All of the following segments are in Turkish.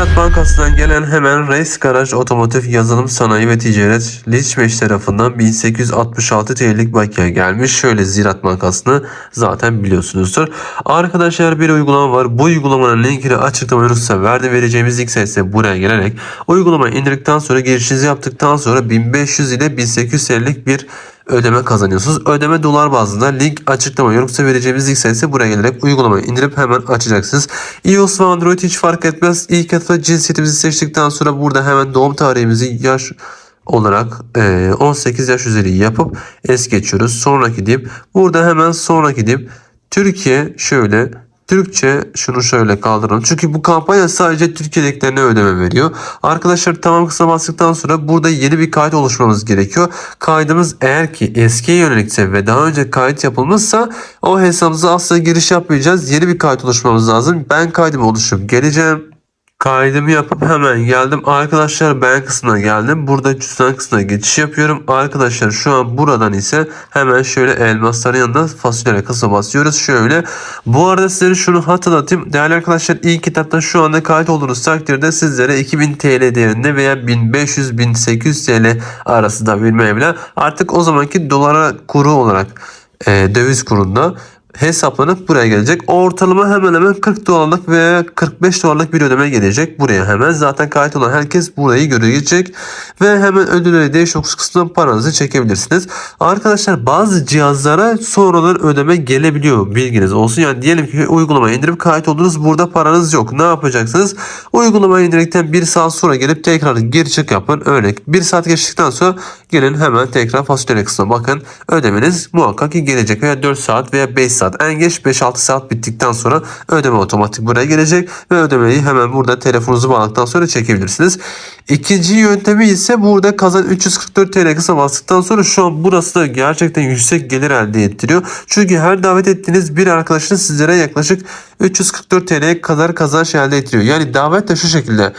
Ziraat Bankası'ndan gelen hemen Reis Garaj Otomotiv Yazılım Sanayi ve Ticaret Liçmeş tarafından 1866 TL'lik bakiye gelmiş. Şöyle Ziraat Bankası'nı zaten biliyorsunuzdur. Arkadaşlar bir uygulama var. Bu uygulamanın linkini açıklama yorumsa verdi. Vereceğimiz link sayesinde buraya gelerek uygulamayı indirdikten sonra girişinizi yaptıktan sonra 1500 ile 1800 TL'lik bir ödeme kazanıyorsunuz. Ödeme dolar bazında link açıklama yorumsa vereceğimiz link sayesinde buraya gelerek uygulamayı indirip hemen açacaksınız. iOS ve Android hiç fark etmez. İlk etapta cinsiyetimizi seçtikten sonra burada hemen doğum tarihimizi yaş olarak e, 18 yaş üzeri yapıp es geçiyoruz. Sonraki deyip burada hemen sonraki deyip Türkiye şöyle Türkçe şunu şöyle kaldıralım. Çünkü bu kampanya sadece Türkiye'dekilerine ödeme veriyor. Arkadaşlar tamam kısmına bastıktan sonra burada yeni bir kayıt oluşmamız gerekiyor. Kaydımız eğer ki eskiye yönelikse ve daha önce kayıt yapılmışsa o hesabımıza asla giriş yapmayacağız. Yeni bir kayıt oluşmamız lazım. Ben kaydımı oluşturup geleceğim. Kaydımı yapıp hemen geldim. Arkadaşlar ben kısmına geldim. Burada cüzdan kısmına geçiş yapıyorum. Arkadaşlar şu an buradan ise hemen şöyle elmasların yanında fasulye kısmına basıyoruz. Şöyle. Bu arada sizlere şunu hatırlatayım. Değerli arkadaşlar ilk kitapta şu anda kayıt olduğunuz takdirde sizlere 2000 TL değerinde veya 1500-1800 TL arasında bir meblağ artık o zamanki dolara kuru olarak e, döviz kurunda hesaplanıp buraya gelecek. Ortalama hemen hemen 40 dolarlık veya 45 dolarlık bir ödeme gelecek buraya hemen. Zaten kayıt olan herkes burayı görecek ve hemen ödülleri değiş okusu kısmından paranızı çekebilirsiniz. Arkadaşlar bazı cihazlara sonradan ödeme gelebiliyor bilginiz olsun. Yani diyelim ki uygulamayı indirip kayıt oldunuz burada paranız yok. Ne yapacaksınız? Uygulamayı indirdikten 1 saat sonra gelip tekrar gir çık yapın. Örnek 1 saat geçtikten sonra gelin hemen tekrar fasulye kısmına bakın. Ödemeniz muhakkak ki gelecek veya 4 saat veya 5 saat en geç 5-6 saat bittikten sonra ödeme otomatik buraya gelecek ve ödemeyi hemen burada telefonunuzu bağladıktan sonra çekebilirsiniz. İkinci yöntemi ise burada kazan 344 TL kısa bastıktan sonra şu an burası da gerçekten yüksek gelir elde ettiriyor. Çünkü her davet ettiğiniz bir arkadaşınız sizlere yaklaşık 344 TL'ye kadar kazanç elde ettiriyor. Yani davet de şu şekilde.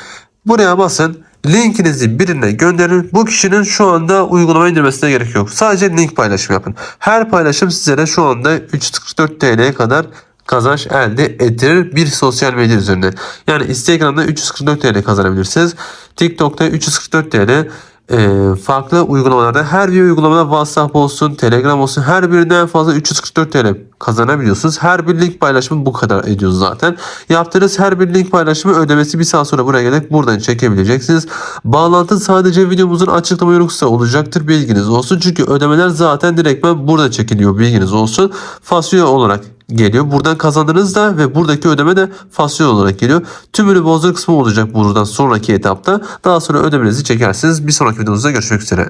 Buraya basın. Linkinizi birine gönderin. Bu kişinin şu anda uygulama indirmesine gerek yok. Sadece link paylaşımı yapın. Her paylaşım sizlere şu anda 344 TL'ye kadar kazanç elde ettirir bir sosyal medya üzerinden. Yani Instagram'da 344 TL kazanabilirsiniz. TikTok'ta 344 TL e, farklı uygulamalarda her bir uygulamada WhatsApp olsun, Telegram olsun her birinden en fazla 344 TL kazanabiliyorsunuz. Her bir link paylaşımı bu kadar ediyor zaten. Yaptığınız her bir link paylaşımı ödemesi bir saat sonra buraya gelip buradan çekebileceksiniz. Bağlantı sadece videomuzun açıklama yorumcusu olacaktır bilginiz olsun. Çünkü ödemeler zaten direktmen burada çekiliyor bilginiz olsun. Fasulye olarak geliyor. Buradan kazandığınız da ve buradaki ödeme de fasulye olarak geliyor. Tümünü bozdur kısmı olacak buradan sonraki etapta. Daha sonra ödemenizi çekersiniz. Bir sonraki videomuzda görüşmek üzere.